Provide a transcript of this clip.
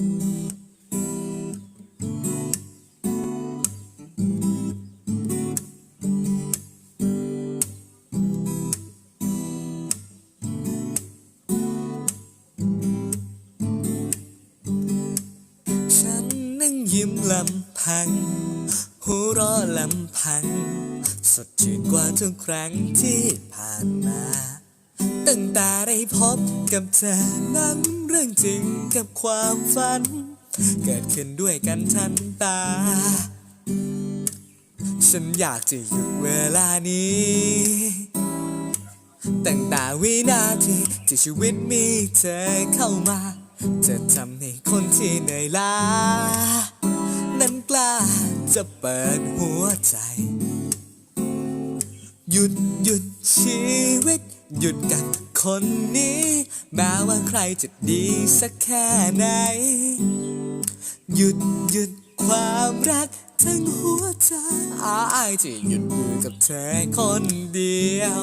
ฉันนั่งยิ้มลำพัง หัวเราะลำพัง สดชื่นกว่าทุกครั้งที่ผ่าน พบกับเธอนั้นเรื่องจริงกับความฝัน เกิดขึ้นด้วยกันทันตา ฉันอยากจะหยุดเวลานี้ตั้งแต่วินาทีที่ชีวิตมีเธอเข้ามา จะทำให้คนที่เหนื่อยล้า นั้นกล้าจะเปิดหัวใจ หยุดหยุดชีวิต หยุดกับ คนนี้ แม้ว่าใครจะดีสักแค่ไหน หยุดหยุดความรักทั้งหัวใจอายจะหยุดมือกับเธอคนเดียว